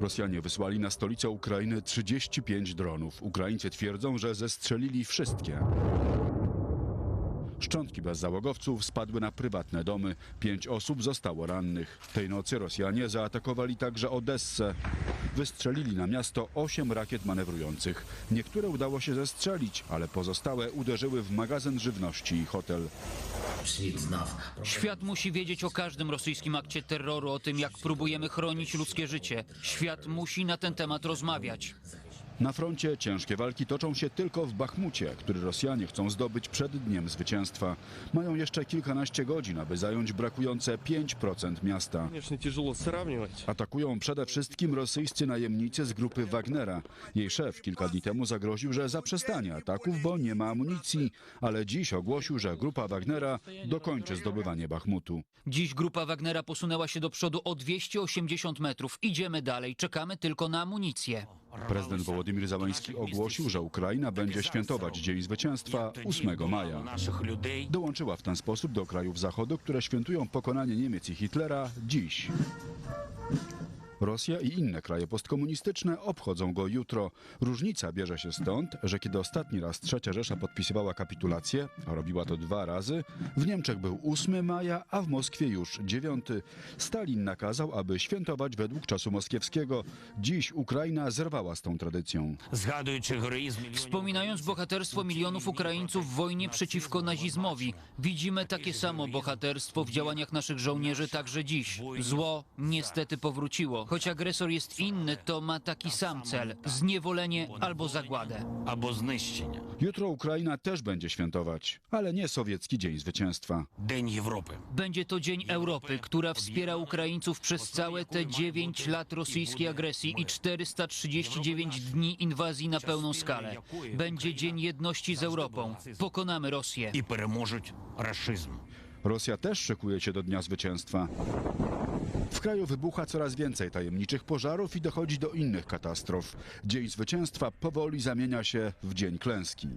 Rosjanie wysłali na stolicę Ukrainy 35 dronów. Ukraińcy twierdzą, że zestrzelili wszystkie. Szczątki bezzałogowców spadły na prywatne domy. Pięć osób zostało rannych. Tej nocy Rosjanie zaatakowali także Odessę. Wystrzelili na miasto osiem rakiet manewrujących. Niektóre udało się zestrzelić, ale pozostałe uderzyły w magazyn żywności i hotel. Świat musi wiedzieć o każdym rosyjskim akcie terroru, o tym, jak próbujemy chronić ludzkie życie. Świat musi na ten temat rozmawiać. Na froncie ciężkie walki toczą się tylko w Bachmucie, który Rosjanie chcą zdobyć przed dniem zwycięstwa. Mają jeszcze kilkanaście godzin, aby zająć brakujące 5% miasta. Atakują przede wszystkim rosyjscy najemnicy z grupy Wagnera. Jej szef kilka dni temu zagroził, że zaprzestanie ataków, bo nie ma amunicji, ale dziś ogłosił, że grupa Wagnera dokończy zdobywanie Bachmutu. Dziś grupa Wagnera posunęła się do przodu o 280 metrów. Idziemy dalej, czekamy tylko na amunicję. Prezydent Wołodymir Załański ogłosił, że Ukraina będzie świętować Dzień Zwycięstwa 8 maja. Dołączyła w ten sposób do krajów Zachodu, które świętują pokonanie Niemiec i Hitlera dziś. Rosja i inne kraje postkomunistyczne obchodzą go jutro. Różnica bierze się stąd, że kiedy ostatni raz Trzecia Rzesza podpisywała kapitulację, a robiła to dwa razy, w Niemczech był 8 maja, a w Moskwie już 9. Stalin nakazał, aby świętować według czasu moskiewskiego. Dziś Ukraina zerwała z tą tradycją. Wspominając bohaterstwo milionów Ukraińców w wojnie przeciwko nazizmowi, widzimy takie samo bohaterstwo w działaniach naszych żołnierzy także dziś. Zło niestety powróciło. Choć agresor jest inny, to ma taki sam cel zniewolenie albo zagładę. або знищення. Jutro Ukraina też będzie świętować, ale nie sowiecki Dzień Zwycięstwa. День Європи. Będzie to Dzień Europy, która wspiera Ukraińców przez całe te 9 lat rosyjskiej agresji i 439 dni inwazji na pełną skalę. Będzie Dzień Jedności z Europą. Pokonamy Rosję. І переможуть рашизм. Rosja też szykuje się do Dnia Zwycięstwa. W kraju wybucha coraz więcej tajemniczych pożarów i dochodzi do innych katastrof. Dzień Zwycięstwa powoli zamienia się w Dzień Klęski.